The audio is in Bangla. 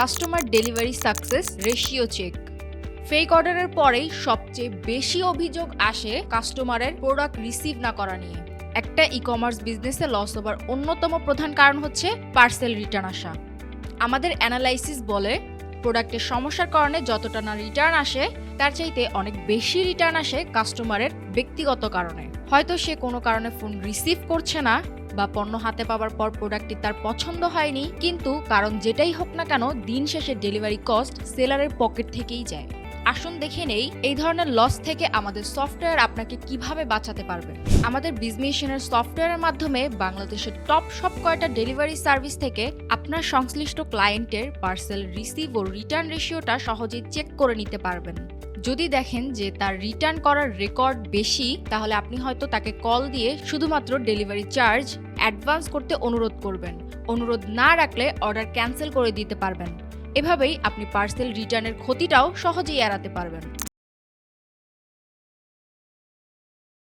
Customer delivery success ratio check fake অর্ডারের পরেই সবচেয়ে বেশি অভিযোগ আসে কাস্টমারের প্রোডাক্ট রিসিভ না করা নিয়ে। একটা ই কমার্স বিজনেসে লস হবার অন্যতম প্রধান কারণ হচ্ছে পার্সেল রিটার্ন আসা। আমাদের অ্যানালাইসিস বলে প্রোডাক্টের সমস্যার কারণে যতটা না রিটার্ন আসে, তার চাইতে অনেক বেশি রিটার্ন আসে কাস্টমারের ব্যক্তিগত কারণে। হয়তো সে কোনো কারণে ফোন রিসিভ করছে না বা পণ্য হাতে পাওয়ার পর প্রোডাক্টটি তার পছন্দ হয়নি, কিন্তু কারণ যেটাই হোক না কেন, দিন শেষে ডেলিভারি কস্ট সেলারের পকেট থেকেই যায়। আসুন দেখে নেই, এই ধরনের লস থেকে আমাদের সফটওয়্যার আপনাকে কীভাবে বাঁচাতে পারবে? আমাদের বিজমিশনের সফটওয়্যারের মাধ্যমে বাংলাদেশের টপ সব কয়টা ডেলিভারি সার্ভিস থেকে আপনার সংশ্লিষ্ট ক্লায়েন্টের পার্সেল রিসিভ ও রিটার্ন রেশিওটা সহজেই চেক করে নিতে পারবেন। যদি দেখেন যে তার রিটার্ন করার রেকর্ড বেশি, তাহলে আপনি হয়তো তাকে কল দিয়ে শুধুমাত্র ডেলিভারি চার্জ অ্যাডভান্স করতে অনুরোধ করবেন। অনুরোধ না রাখলে অর্ডার ক্যান্সেল করে দিতে পারবেন। এভাবেই আপনি পার্সেল রিটার্নের ক্ষতিটাও সহজেই এড়াতে পারবেন।